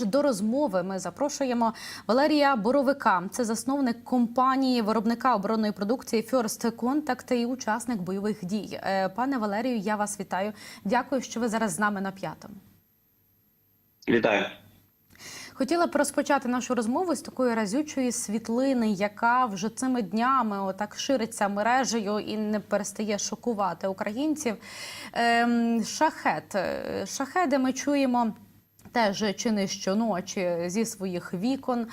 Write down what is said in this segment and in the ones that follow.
До розмови ми запрошуємо Валерія Боровика. Це засновник компанії виробника оборонної продукції First Contact і учасник бойових дій. Е, Пане Валерію, я вас вітаю. Дякую, що ви зараз з нами на п'ятому. Вітаю. Хотіла б розпочати нашу розмову з такої разючої світлини, яка вже цими днями отак шириться мережею і не перестає шокувати українців. Ем, шахет. Е, Шахеди ми чуємо. Теж чи не щоночі зі своїх вікон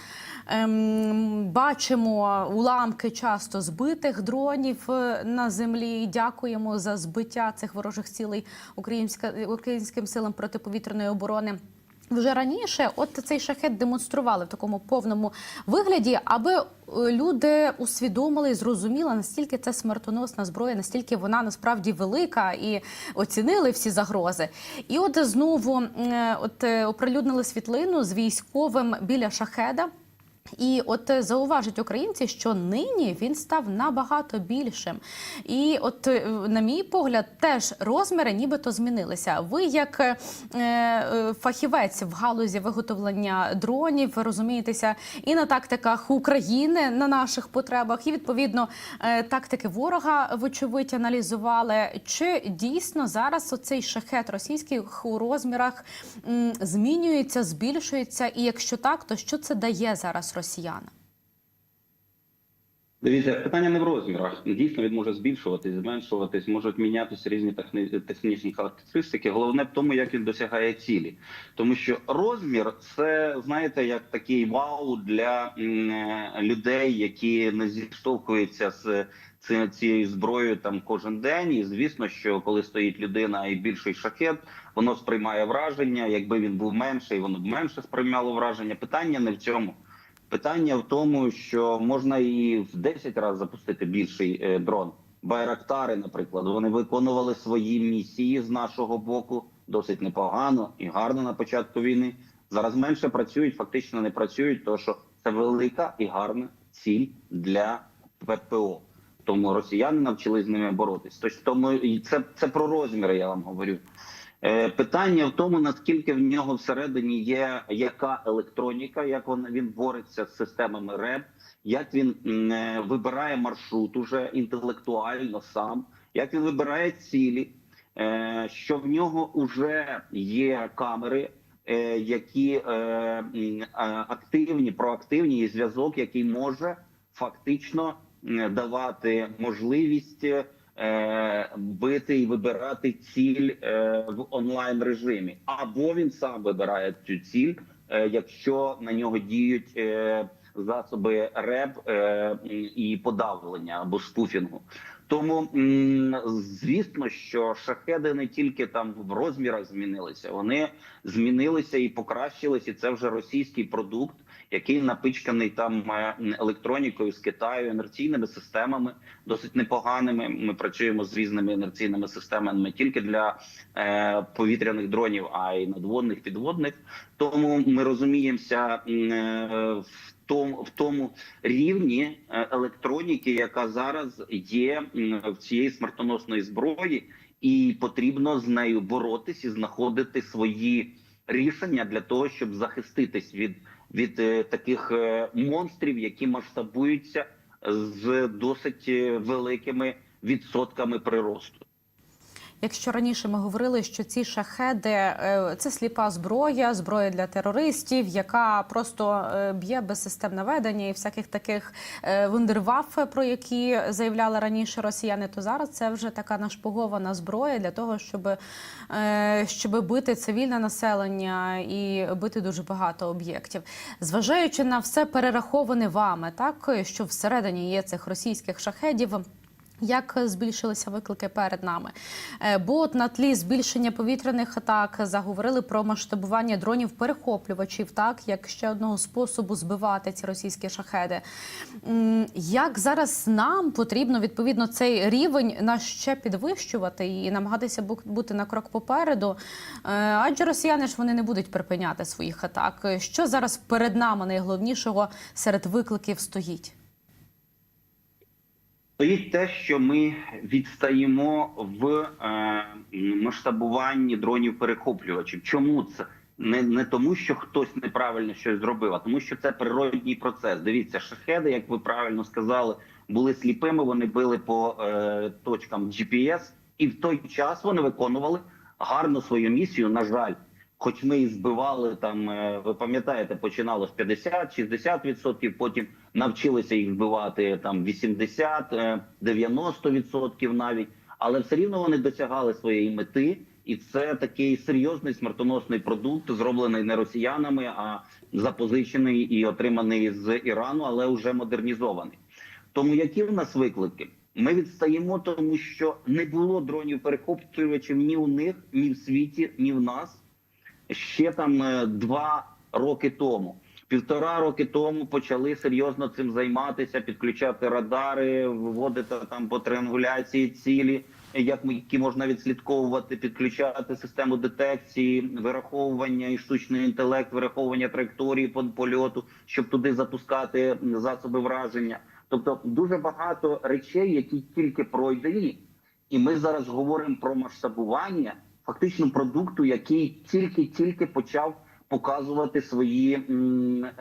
ем, бачимо уламки часто збитих дронів е, на землі. Дякуємо за збиття цих ворожих цілей українським силам протиповітряної оборони. Вже раніше, от цей шахет демонстрували в такому повному вигляді, аби е, люди усвідомили і зрозуміли, наскільки це смертоносна зброя, настільки вона насправді велика, і оцінили всі загрози. І от знову е, от е, оприлюднили світлину з військовим біля шахеда. І от е, зауважать українці, що нині він став набагато більшим. І от, е, на мій погляд, теж розміри нібито змінилися. Ви, як е, е, фахівець в галузі виготовлення дронів, розумієтеся і на тактиках України на наших потребах, і відповідно е, тактики ворога, вочевидь, аналізували. Чи дійсно зараз оцей шахет російський у розмірах м, змінюється, збільшується? І якщо так, то що це дає зараз росіянам? Дивіться, питання не в розмірах. Дійсно, він може збільшуватись, зменшуватись, можуть мінятися різні техні- технічні характеристики. Головне в тому, як він досягає цілі, тому що розмір це знаєте, як такий вау для людей, які не зіштовхуються з цією зброєю там кожен день. І звісно, що коли стоїть людина і більший шахет, воно сприймає враження. Якби він був менший, воно б менше сприймало враження. Питання не в цьому. Питання в тому, що можна і в 10 разів запустити більший е, дрон. Байрактари, наприклад, вони виконували свої місії з нашого боку досить непогано і гарно на початку війни. Зараз менше працюють, фактично не працюють, тому що це велика і гарна ціль для ППО. Тому росіяни навчились з ними боротись. Тож тому і це, це про розміри, я вам говорю. Е, Питання в тому, наскільки в нього всередині є яка електроніка, як він, він бореться з системами РЕБ, як він е, вибирає маршрут уже інтелектуально сам, як він вибирає цілі, е, що в нього вже є камери, які активні, проактивні, і зв'язок, який може фактично давати можливість. Е, Бити і вибирати ціль е, в онлайн режимі, або він сам вибирає цю ціль, е, якщо на нього діють засоби РЕБ е, і подавлення або спуфінгу. Тому звісно, що шахеди не тільки там в розмірах змінилися, вони змінилися і покращилися. Це вже російський продукт, який напичканий там е, електронікою з Китаю, інерційними системами, досить непоганими. Ми працюємо з різними інерційними системами не тільки для е, повітряних дронів, а й надводних підводних. Тому ми розуміємося е, в тому в тому рівні електроніки, яка зараз є в цієї смертоносної зброї, і потрібно з нею боротись і знаходити свої рішення для того, щоб захиститись від, від е, таких е, монстрів, які масштабуються з досить е, великими відсотками приросту. Якщо раніше ми говорили, що ці шахеди е, це сліпа зброя, зброя для терористів, яка просто е, б'є без систем наведення і всяких таких е, вундерваф, про які заявляли раніше росіяни, то зараз це вже така нашпигована зброя для того, щоб, щоб бити цивільне населення і бити дуже багато об'єктів. Зважаючи на все перераховане вами, так що всередині є цих російських шахедів. Як збільшилися виклики перед нами? Е, Бо от на тлі збільшення повітряних атак заговорили про масштабування дронів перехоплювачів, так як ще одного способу збивати ці російські шахеди. Як зараз нам потрібно відповідно цей рівень на ще підвищувати і намагатися бу- бути на крок попереду? Е, Адже росіяни ж вони не будуть припиняти своїх атак. Що зараз перед нами найголовнішого серед викликів стоїть? Стоїть те, що ми відстаємо в е, масштабуванні дронів перехоплювачів. Чому це? Не, не тому, що хтось неправильно щось зробив, а тому, що це природній процес. Дивіться, шахеди, як ви правильно сказали, були сліпими. Вони били по е, точкам GPS, і в той час вони виконували гарно свою місію. На жаль, хоч ми і збивали там, е, ви пам'ятаєте, починало з 50-60%, потім навчилися їх збивати там 80, е, 90% навіть, але все рівно вони досягали своєї мети. І це такий серйозний смертоносний продукт, зроблений не росіянами, а запозичений і отриманий з Ірану, але вже модернізований. Тому які в нас виклики? Ми відстаємо, тому що не було дронів перехоплювачів ні у них, ні в світі, ні в нас ще там е, два роки тому. Півтора роки тому почали серйозно цим займатися, підключати радари, вводити там по триангуляції цілі, як ми- які можна відслідковувати, підключати систему детекції, вираховування і штучний інтелект, вираховування траєкторії по польоту, щоб туди запускати засоби враження. Тобто дуже багато речей, які тільки пройдені, і ми зараз говоримо про масштабування фактично продукту, який тільки-тільки почав показувати свої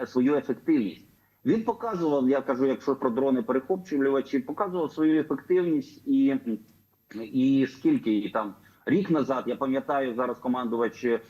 свою ефективність. Він показував, я кажу, якщо про дрони перехоплювачі, показував свою ефективність і, і скільки і там рік назад. Я пам'ятаю зараз командувач е,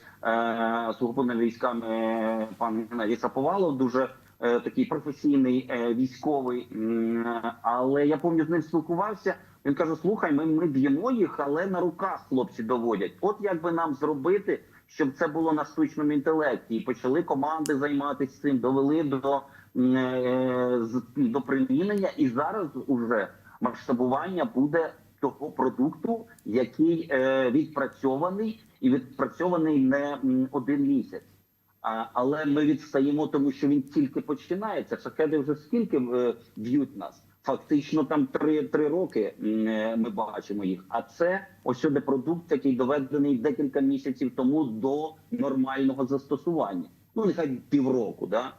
сухопутними військами е, пан Геннадій Саповалов, дуже е, такий професійний е, військовий. М, Але я пам'ятаю, з ним спілкувався. Він каже: слухай, ми, ми б'ємо їх, але на руках хлопці доводять. От як би нам зробити, щоб це було на штучному інтелекті, і почали команди займатися цим, довели до, е, до примінення, і зараз уже масштабування буде того продукту, який е, відпрацьований і відпрацьований не один місяць. Але ми відстаємо, тому що він тільки починається. Шахеди вже скільки е, б'ють нас? Фактично там три, три роки е, ми бачимо їх. А це ось сюди продукт, який доведений декілька місяців тому до нормального застосування. Ну нехай півроку, да.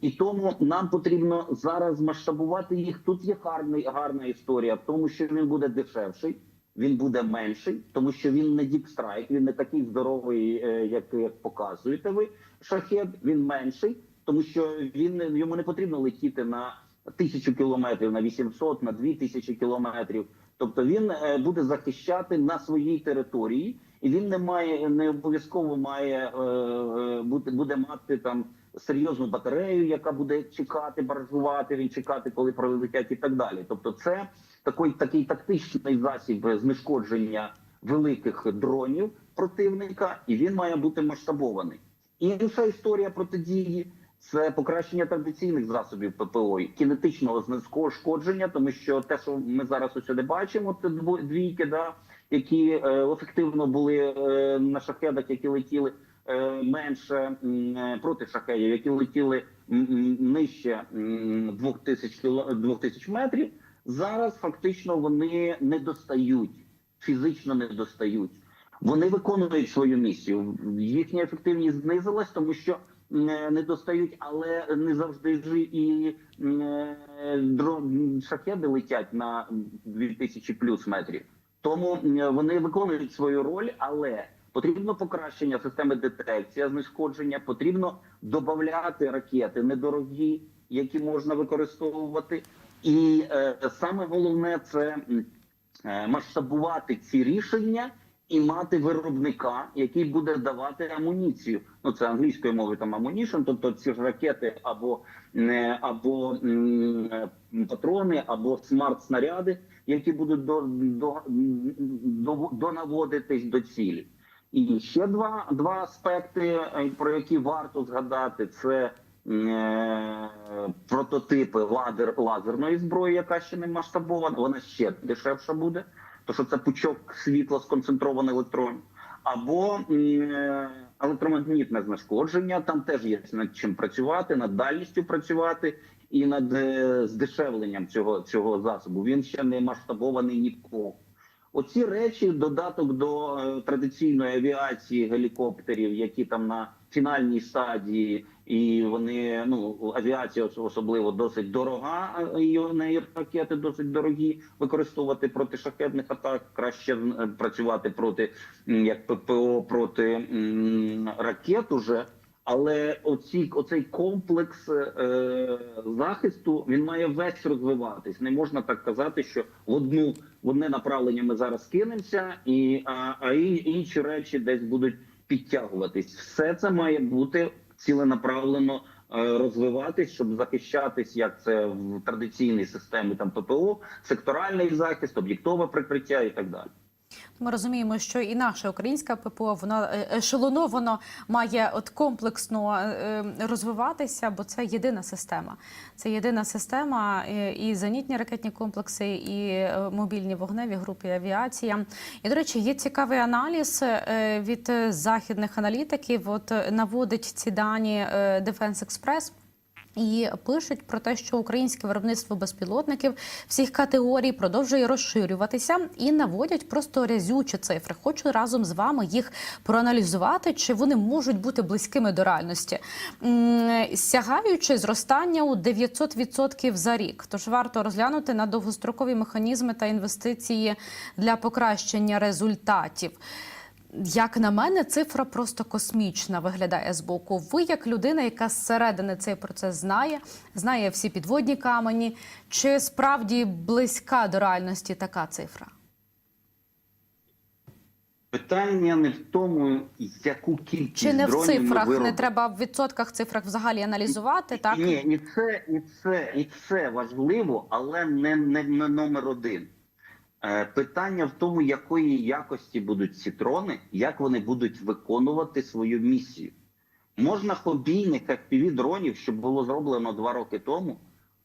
І тому нам потрібно зараз масштабувати їх. Тут є гарний, гарна історія в тому, що він буде дешевший, він буде менший, тому що він не діпстрайк, він не такий здоровий, е, як, як показуєте ви. Шахет він менший, тому що він йому не потрібно летіти на тисячу кілометрів, на 800, на 2000 кілометрів. Тобто він е, буде захищати на своїй території, і він не має не обов'язково має е, е, бути буде мати там серйозну батарею, яка буде чекати, баражувати, він чекати, коли пролетять і так далі. Тобто, це такий, такий тактичний засіб знешкодження великих дронів противника, і він має бути масштабований. Інша історія протидії це покращення традиційних засобів ППО, кінетичного знешкодження, тому що те, що ми зараз усюди бачимо, це двійки, да, які е, ефективно були е, на шахедах, які летіли е, менше проти шахедів, які летіли нижче м, 2000 кіло 2000 метрів. Зараз фактично вони не достають, фізично не достають. Вони виконують свою місію. Їхня ефективність знизилась, тому що не достають, але не завжди ж і е, дрон шахеди летять на 2000 плюс метрів. Тому вони виконують свою роль, але потрібно покращення системи детекції, знешкодження, потрібно додати ракети недорогі, які можна використовувати. І е, саме головне це е, масштабувати ці рішення і мати виробника, який буде давати амуніцію. Ну це англійською мовою там ammunition, тобто ці ж ракети або е, або патрони, або смарт-снаряди, які будуть до, до, до, донаводитись до цілі. І ще два, два аспекти, е, про які варто згадати, це е, прототипи лазер, лазерної зброї, яка ще не масштабована, вона ще дешевша буде, тому що це пучок світла сконцентрований електронів, або е, електромагнітне знешкодження. Там теж є над чим працювати, над дальністю працювати і над е, здешевленням цього, цього засобу. Він ще не масштабований ні в кого. Оці речі, додаток до е, традиційної авіації гелікоптерів, які там на фінальній стадії і вони ну авіація особливо досить дорога. а І неї ракети досить дорогі. Використовувати проти шахетних атак краще е, працювати проти як ППО проти ракет уже. Але оці, оцей комплекс е, захисту він має весь розвиватись. Не можна так казати, що в одну в одне направлення ми зараз кинемося, і а, а інші речі десь будуть підтягуватись. Все це має бути ціленаправлено е, розвиватись, щоб захищатись, як це в традиційній системі там ППО, секторальний захист, об'єктове прикриття і так далі. Ми розуміємо, що і наша українська ППО воно е, ешелоновано має от комплексно е, розвиватися, бо це єдина система. Це єдина система е, і зенітні ракетні комплекси, і е, мобільні вогневі групи авіація. І до речі, є цікавий аналіз е, від е, західних аналітиків. От е, наводить ці дані е, Defense Express. І пишуть про те, що українське виробництво безпілотників всіх категорій продовжує розширюватися і наводять просто рязючі цифри. Хочу разом з вами їх проаналізувати, чи вони можуть бути близькими до реальності, сягаючи зростання у 900% за рік. Тож варто розглянути на довгострокові механізми та інвестиції для покращення результатів. Як на мене, цифра просто космічна виглядає з боку. Ви, як людина, яка зсередини цей процес знає, знає всі підводні камені, чи справді близька до реальності така цифра? Питання не в тому, яку кількість Чи не в ми цифрах? Не треба в відсотках цифрах взагалі аналізувати? Так Ні, і це, і це, і це важливо, але не, не, не номер один. Е, питання в тому, якої якості будуть ці дрони, як вони будуть виконувати свою місію. Можна хобійних fpv дронів, що було зроблено два роки тому,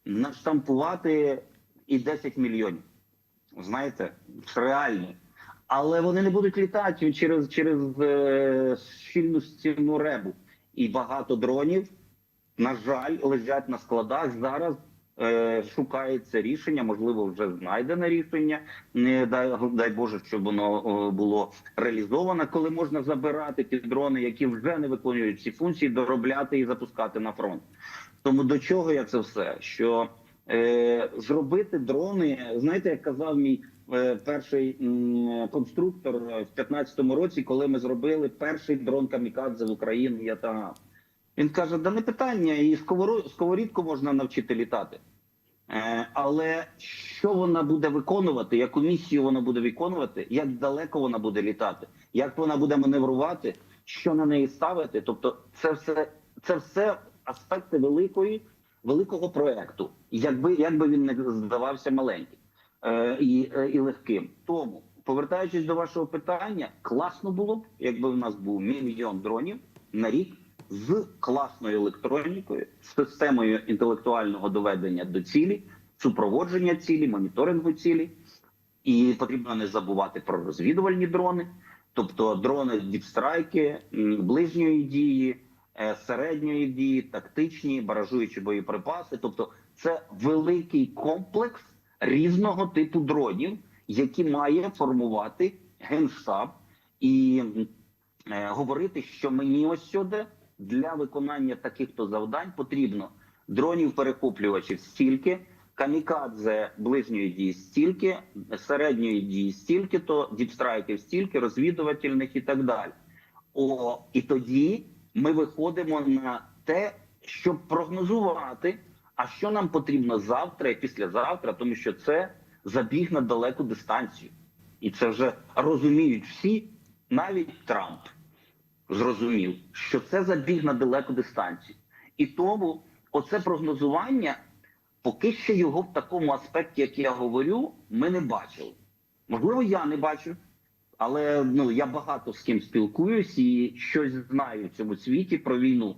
наштампувати і 10 мільйонів. Знаєте, реально. Але вони не будуть літати через, через е, щільну стіну ребу. І багато дронів на жаль, лежать на складах. Зараз шукається рішення, можливо, вже знайдене рішення. Не дай, дай Боже, щоб воно е, було реалізовано, коли можна забирати ті дрони, які вже не виконують ці функції, доробляти і запускати на фронт. Тому до чого я це все? Що е, зробити дрони, знаєте, як казав мій е, перший конструктор е, в 15-му році, коли ми зробили перший дрон камікадзе в Україні, я та він каже: да не питання, і сковорідку можна навчити літати. Е, але що вона буде виконувати, яку місію вона буде виконувати, як далеко вона буде літати, як вона буде маневрувати, що на неї ставити. Тобто, це все, це все аспекти великої, великого проекту, якби, якби він не здавався маленьким е, і, е, і легким. Тому, повертаючись до вашого питання, класно було б, якби в нас був мільйон дронів на рік з класною електронікою, з системою інтелектуального доведення до цілі, супроводження цілі, моніторингу цілі. І потрібно не забувати про розвідувальні дрони, тобто дрони діпстрайки, ближньої дії, е, середньої дії, тактичні, баражуючі боєприпаси. Тобто, це великий комплекс різного типу дронів, які має формувати генштаб і е, говорити, що мені ось сюди для виконання таких то завдань потрібно дронів перехоплювачів стільки, камікадзе ближньої дії стільки, середньої дії стільки, то діпстрайків стільки, розвідувальних і так далі. О, і тоді ми виходимо на те, щоб прогнозувати, а що нам потрібно завтра і післязавтра, тому що це забіг на далеку дистанцію, і це вже розуміють всі, навіть Трамп зрозумів, що це забіг на далеку дистанцію. І тому оце прогнозування, поки що його в такому аспекті, як я говорю, ми не бачили. Можливо, я не бачу, але ну я багато з ким спілкуюсь і щось знаю в цьому світі про війну.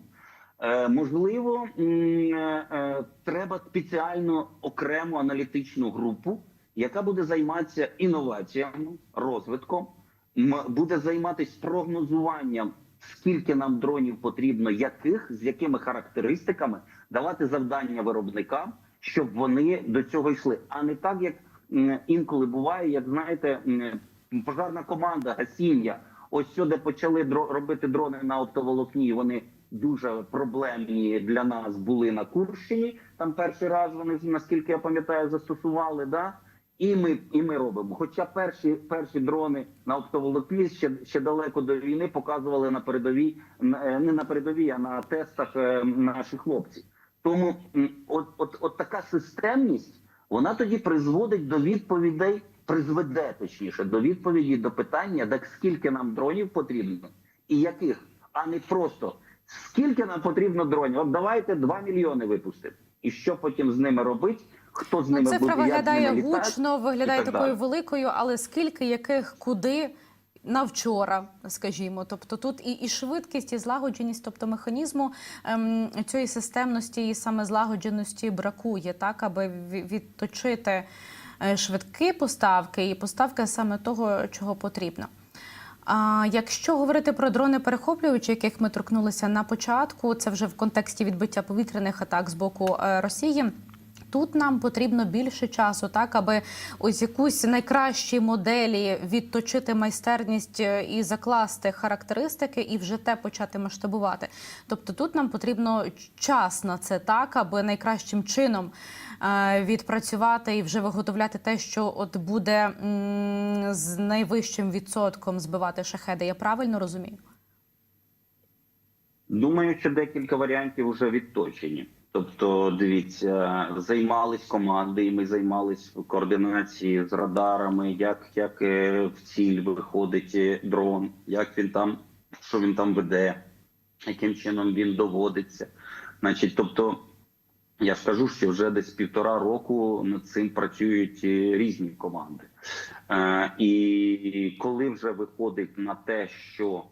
Е, можливо, е, е, треба спеціально окрему аналітичну групу, яка буде займатися інноваціями, розвитком, буде займатися прогнозуванням, скільки нам дронів потрібно, яких з якими характеристиками давати завдання виробникам, щоб вони до цього йшли, а не так, як інколи буває, як знаєте, пожарна команда, гасіння. Ось сюди почали робити дрони на оптоволокні. Вони дуже проблемні для нас були на Курщині. Там перший раз вони, наскільки я пам'ятаю, застосували. Да? І ми, і ми робимо. Хоча перші, перші дрони на оптоволокні ще, ще далеко до війни показували на передовій, е, не на передовій, а на тестах е, наші хлопці. Тому от, от, от така системність, вона тоді призводить до відповідей, призведе точніше до відповіді до питання, так скільки нам дронів потрібно і яких, а не просто скільки нам потрібно дронів. От давайте 2 мільйони випустимо. І що потім з ними робити? Хто з Ну, ними цифра буде як виглядає ними гучно, виглядає так такою далі. великою, але скільки, яких, куди на вчора, скажімо. Тобто тут і, і швидкість, і злагодженість, тобто механізму ем, цієї системності і саме злагодженості бракує, так, аби відточити е, швидкі поставки і поставки саме того, чого потрібно. А якщо говорити про дрони перехоплювачі, яких ми торкнулися на початку, це вже в контексті відбиття повітряних атак з боку е, Росії. Тут нам потрібно більше часу, так аби ось якусь найкращі моделі відточити майстерність е, і закласти характеристики, і вже те почати масштабувати. Тобто тут нам потрібно час на це так, аби найкращим чином е, відпрацювати і вже виготовляти те, що от буде з найвищим відсотком збивати шахеди. Я правильно розумію? Думаю, що декілька варіантів вже відточені. Тобто, дивіться, займались команди, і ми займались в координації з радарами, як, як е, в ціль виходить е, дрон, як він там, що він там веде, яким чином він доводиться. Значить, тобто, я ж кажу, що вже десь півтора року над цим працюють е, різні команди. І коли вже виходить на те, що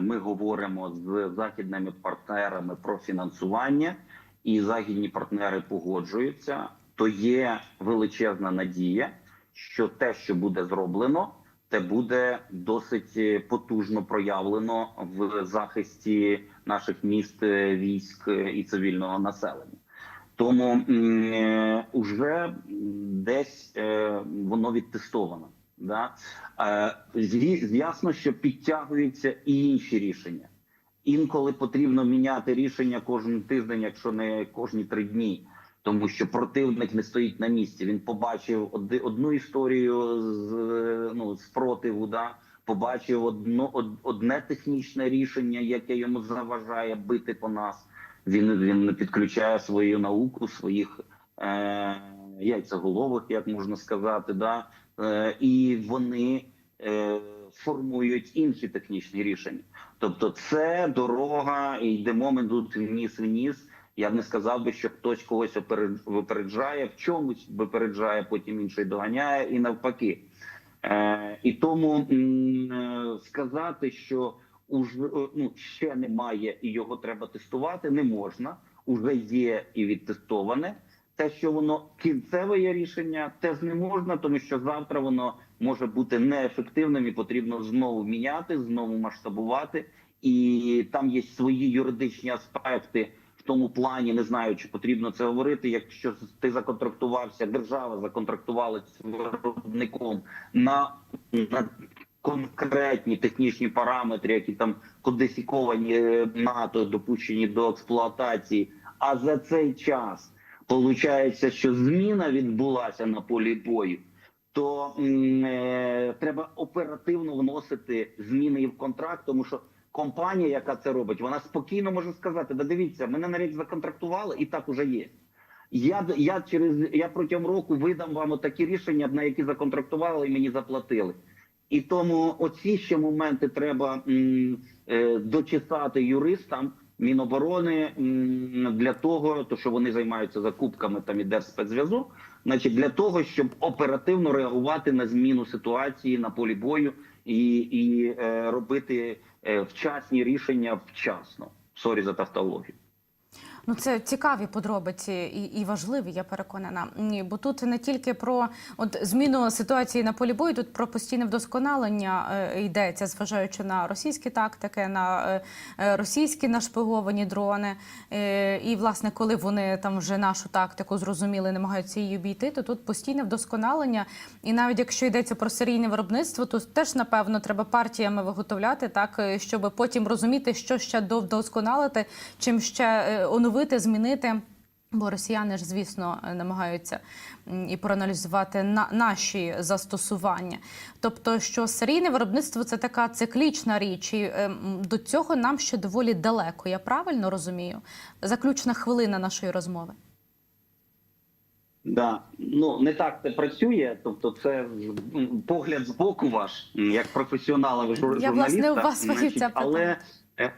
ми говоримо з західними партнерами про фінансування, і західні партнери погоджуються, то є величезна надія, що те, що буде зроблено, те буде досить е, потужно проявлено в захисті наших міст, е, військ е, і цивільного населення. Тому м, е, десь воно відтестовано. Да? Ясно, що підтягуються і інші рішення. Інколи потрібно міняти рішення кожен тиждень, якщо не кожні три дні. Тому що противник не стоїть на місці. Він побачив одну історію з ну спротиву, да побачив одно одне технічне рішення, яке йому заважає бити по нас. Він він підключає свою науку, своїх е, яйцеголових, як можна сказати, да е, і вони е, формують інші технічні рішення. Тобто, це дорога, і йдемо ми тут вніс вніс. Я б не сказав би, що хтось когось випереджає в чомусь, випереджає, потім інший доганяє, і навпаки. Е, і тому е, сказати, що уже е, ну ще немає і його треба тестувати, не можна. Уже є і відтестоване. Те, що воно кінцеве є рішення, теж не можна, тому що завтра воно може бути неефективним і потрібно знову міняти, знову масштабувати. І там є свої юридичні аспекти в тому плані. Не знаю, чи потрібно це говорити. Якщо ти законтрактувався, держава законтрактувала з виробником на, на конкретні технічні параметри, які там кодифіковані е, НАТО, допущені до експлуатації. А за цей час Получається, що зміна відбулася на полі бою, то е, треба оперативно вносити зміни і в контракт, тому що компанія, яка це робить, вона спокійно може сказати: да дивіться, мене на рік законтрактували, і так уже є. Я я через я протягом року видам вам такі рішення, на які законтрактували і мені заплатили. І тому оці ще моменти треба м, е, дочесати юристам. Міноборони для того, то що вони займаються закупками там і Держспецзв'язок, значить для того, щоб оперативно реагувати на зміну ситуації на полі бою і, і е, робити е, вчасні рішення вчасно. Сорі за тавтологію. Ну, це цікаві подробиці і, і важливі, я переконана. Ні, Бо тут не тільки про от зміну ситуації на полі бою, тут про постійне вдосконалення е, йдеться, зважаючи на російські тактики, на е, е, російські нашпиговані дрони. І, власне, коли вони там вже нашу тактику зрозуміли, намагаються її обійти, то тут постійне вдосконалення. І навіть якщо йдеться про серійне виробництво, то теж напевно треба партіями виготовляти, так щоб потім розуміти, що ще довдосконалити, чим ще е, оновити, змінити. Бо росіяни ж, звісно, намагаються і проаналізувати на наші застосування. Тобто, що серійне виробництво це така циклічна річ, і е, до цього нам ще доволі далеко. Я правильно розумію? Заключна хвилина нашої розмови. Да, ну не так це працює. Тобто, це погляд з боку ваш, як професіонала, ви жур- Я, власне, у вас значить, питання. але е,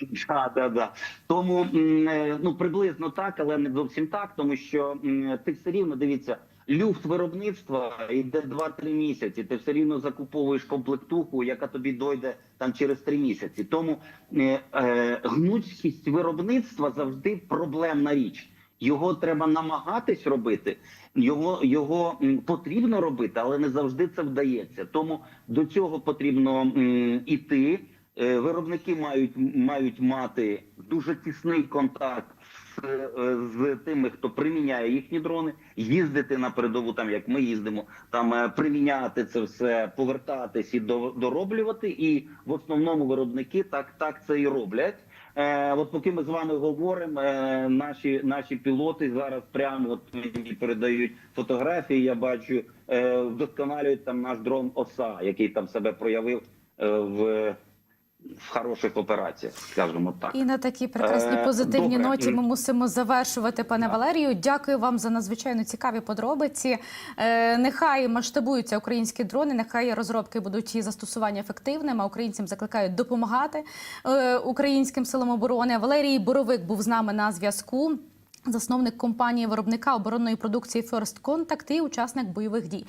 да, да, да. Тому е, ну приблизно так, але не зовсім так, тому що ти все рівно дивіться. Люфт виробництва йде 2-3 місяці. Ти все рівно закуповуєш комплектуху, яка тобі дойде там через 3 місяці. Тому е, е, гнучкість виробництва завжди проблемна річ. Його треба намагатись робити, його, його потрібно робити, але не завжди це вдається. Тому до цього потрібно іти. Е, Виробники мають мають мати дуже тісний контакт з, е, з тими, хто приміняє їхні дрони, їздити на передову, там як ми їздимо, там е, приміняти це все, повертатись і до- дороблювати. І в основному виробники так, так це і роблять. Е, от поки ми з вами говоримо, е, наші наші пілоти зараз прямо от мені передають фотографії. Я бачу, е, вдосконалюють там наш дрон ОСА, який там себе проявив е, в, в хороших операціях, скажімо так. І на такій прекрасній Е, позитивній добре. ноті ми мусимо завершувати, пане Валерію. Дякую вам за надзвичайно цікаві подробиці. Е, нехай масштабуються українські дрони, нехай розробки будуть і застосування ефективними. А українцям закликають допомагати е, українським силам оборони. Валерій Боровик був з нами на зв'язку. Засновник компанії виробника оборонної продукції First Contact і учасник бойових дій.